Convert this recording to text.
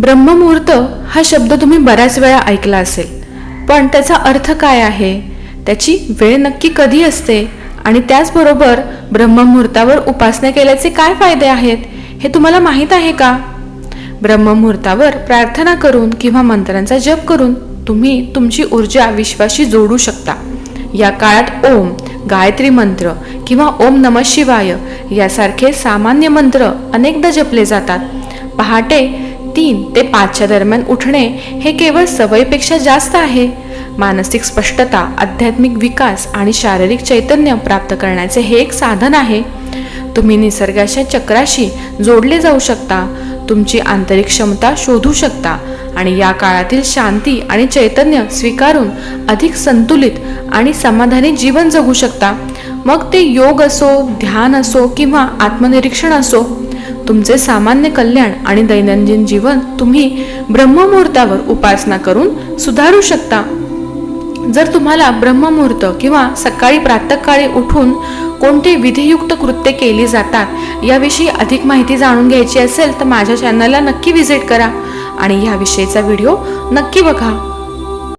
ब्रह्ममुहूर्त हा शब्द तुम्ही बऱ्याच वेळा ऐकला असेल. पण त्याचा अर्थ काय आहे? त्याची वेळ नक्की कधी असते? आणि त्याचबरोबर ब्रह्ममुहूर्तावर उपासना केल्याचे काय फायदे आहेत? हे तुम्हाला माहीत आहे का? ब्रह्ममुहूर्तावर प्रार्थना करून किंवा मंत्रांचा जप करून तुम्ही तुमची ऊर्जा विश्वाशी जोडू शकता. या काळात ओम गायत्री मंत्र किंवा ओम नम शिवाय यासारखे सामान्य मंत्र अनेकदा जपले जातात. पहाटे तीन ते पाचच्या दरम्यान उठणे हे केवळ सवयीपेक्षा जास्त आहे. मानसिक स्पष्टता आध्यात्मिक विकास आणि शारीरिक चैतन्य प्राप्त करण्याचे हे एक साधन आहे. तुम्ही निसर्गाच्या चक्राशी जोडले जाऊ शकता तुमची आंतरिक क्षमता शोधू शकता आणि या काळातील शांती आणि चैतन्य स्वीकारून अधिक संतुलित आणि समाधानी जीवन जगू शकता. मग ते योग असो ध्यान असो किंवा आत्मनिरीक्षण असो तुमचे सामान्य कल्याण आणि दैनंदिन जीवन तुम्ही ब्रह्ममुहूर्तावर उपासना करून सुधारू शकता. जर तुम्हाला ब्रह्ममुहूर्त किंवा सकाळी प्रातःकाळी उठून कोणते विधियुक्त कृत्य केली जातात याविषयी अधिक माहिती जाणून घ्यायची असेल तर माझ्या चॅनलला नक्की व्हिजिट करा. आणि ह्याविषयीचा व्हिडिओ नक्की बघा.